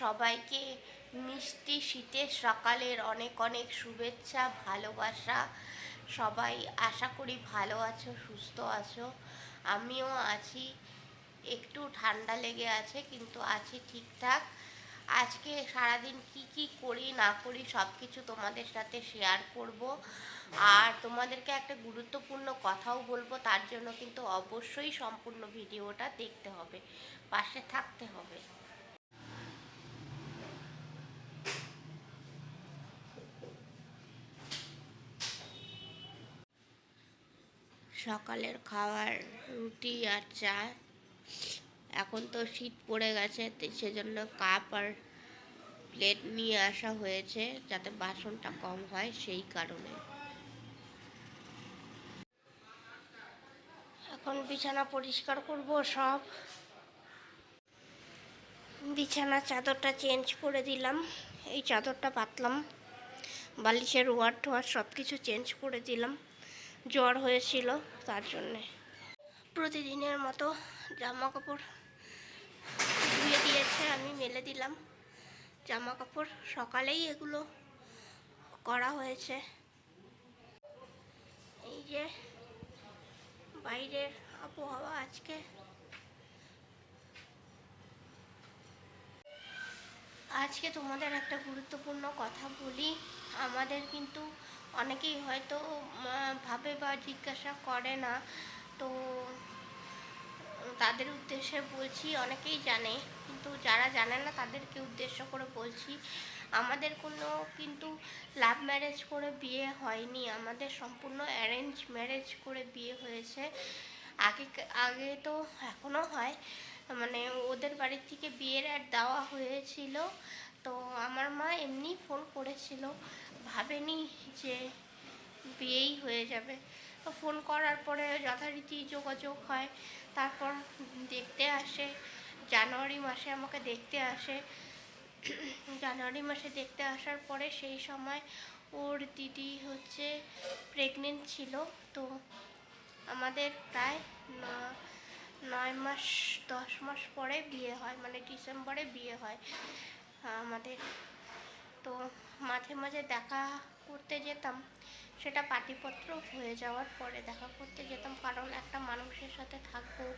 সবাইকে মিষ্টি শীতের সকালের অনেক অনেক শুভেচ্ছা, ভালোবাসা। সবাই আশা করি ভালো আছো, সুস্থ আছো। আমিও আছি। একটু ঠান্ডা লেগে আছে, কিন্তু আছি ঠিকঠাক। আজকে সারাদিন কি কি করি, না করি সব কিছু তোমাদের সাথে শেয়ার করব। আর তোমাদেরকে একটা গুরুত্বপূর্ণ কথাও বলব, তার জন্য কিন্তু অবশ্যই সম্পূর্ণ ভিডিওটা দেখতে হবে, পাশে থাকতে হবে। সকালের খাবার রুটি আর চা। এখন তো শীত পড়ে গেছে সেজন্য কাপ আর প্লেট নিয়ে আসা হয়েছে যাতে বাসনটা কম হয় সেই কারণে। এখন বিছানা পরিষ্কার করব সব। বিছানা চাদরটা চেঞ্জ করে দিলাম, এই চাদরটা পাতলাম। বালিশের ওয়ার টোয়ার সব কিছু চেঞ্জ করে দিলাম। জ্বর হয়েছিল তার জন্যে। প্রতিদিনের মতো জামা কাপড় ধুয়ে দিয়েছে, আমি মেলে দিলাম। জামা কাপড় সকালেই এগুলো করা হয়েছে। এই যে বাইরের আবহাওয়া আজকে। আজকে তোমাদের একটা গুরুত্বপূর্ণ কথা বলি। আমাদের কিন্তু অনেকেই হয়তো ভাবে বা জিজ্ঞাসা করে না। তো তাদের উদ্দেশ্যে বলছি, অনেকেই জানে, কিন্তু যারা জানে না তাদেরকে উদ্দেশ্য করে বলছি, আমাদের কোনো কিন্তু লাভ ম্যারেজ করে বিয়ে হয়নি। আমাদের সম্পূর্ণ অ্যারেঞ্জ ম্যারেজ করে বিয়ে হয়েছে। আগে আগে তো এখনও হয়। মানে ওদের বাড়ির থেকে বিয়ের অ্যাড দেওয়া হয়েছিল। তো আমার মা এমনি ফোন করেছিল। ভাবেনি যে বিয়েই হয়ে যাবে। তো ফোন করার পরে যথারীতি যোগাযোগ হয়, তারপর দেখতে আসে। জানুয়ারি মাসে আমাকে দেখতে আসে। জানুয়ারি মাসে দেখতে আসার পরে সেই সময় ওর দিদি হচ্ছে প্রেগনেন্ট ছিল। তো আমাদের প্রায় নয় মাস, দশ মাস পরে বিয়ে হয় মানে ডিসেম্বরে বিয়ে হয়, আমাদের। তো মাঝে মাঝে দেখা করতে যেতাম। সেটা পাটিপত্র হয়ে যাওয়ার পরে দেখা করতে যেতাম। কারণ একটা মানুষের সাথে থাকব,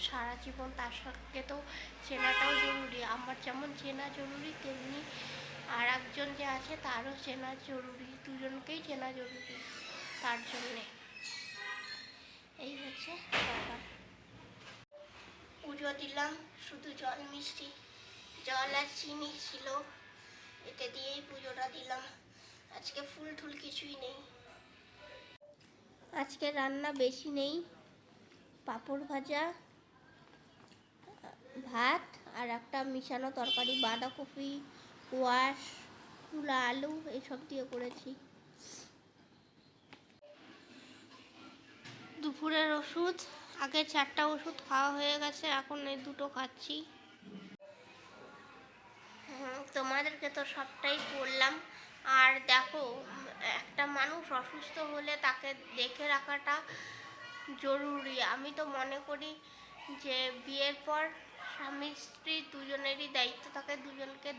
সারা জীবন তার সঙ্গে তো চেনাটাও জরুরি। আমার যেমন চেনা জরুরি, তেমনি আর একজন যে আছে তারও চেনা জরুরি। দুজনকেই চেনা জরুরি তার জন্যে। এই হচ্ছে ব্যাপার। পুজো দিলাম, শুধু জল মিষ্টি। জল আর চিনি ছিল। এটা দিয়েই পুজোটা দিলাম। আজকে ফুল টুল কিছুই নেই। আজকে রান্না বেশি নেই। পাঁপড় ভাজা, ভাত আর একটা মিশানো তরকারি, বাঁধাকপি কোয়াশ কুলা আলু এইসব দিয়ে করেছি। দুপুরের ওষুধ, আগে চারটা ওষুধ খাওয়া হয়ে গেছে, এখন এই দুটো খাচ্ছি। তোমাদেরকে তো সবটাই বললাম। আর দেখো, একটা মানুষ অসুস্থ হলে তাকে দেখে রাখাটা জরুরি। আমি তো মনে করি যে বিয়ের পর স্বামী, স্ত্রী দুজনেরই দায়িত্ব থাকে, দুজনকে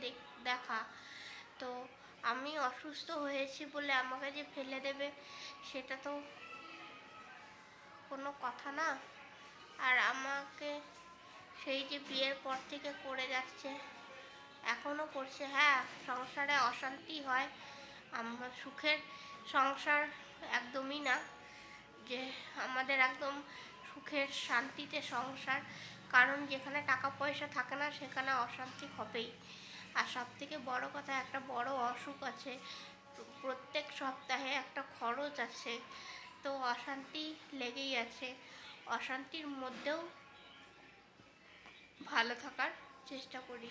দেখা। তো আমি অসুস্থ হয়েছি বলে আমাকে যে ফেলে দেবে, সেটা তো কোনো কথা না। আর আমাকে সেই যে বিয়ের পর থেকে করে যাচ্ছে এখনও করছে। হ্যাঁ সংসারে অশান্তি হয়। আমার সুখের সংসার একদমই না। যে আমাদের একদম সুখের শান্তিতে সংসার। কারণ যেখানে টাকা পয়সা থাকে না, সেখানে অশান্তি হবেই। আর সব থেকে বড় কথা, একটা বড় অসুখ আছে। প্রত্যেক সপ্তাহে একটা খরচ আছে। তো অশান্তি লেগেই আছে। অশান্তির মধ্যেও ভালো থাকার চেষ্টা করি।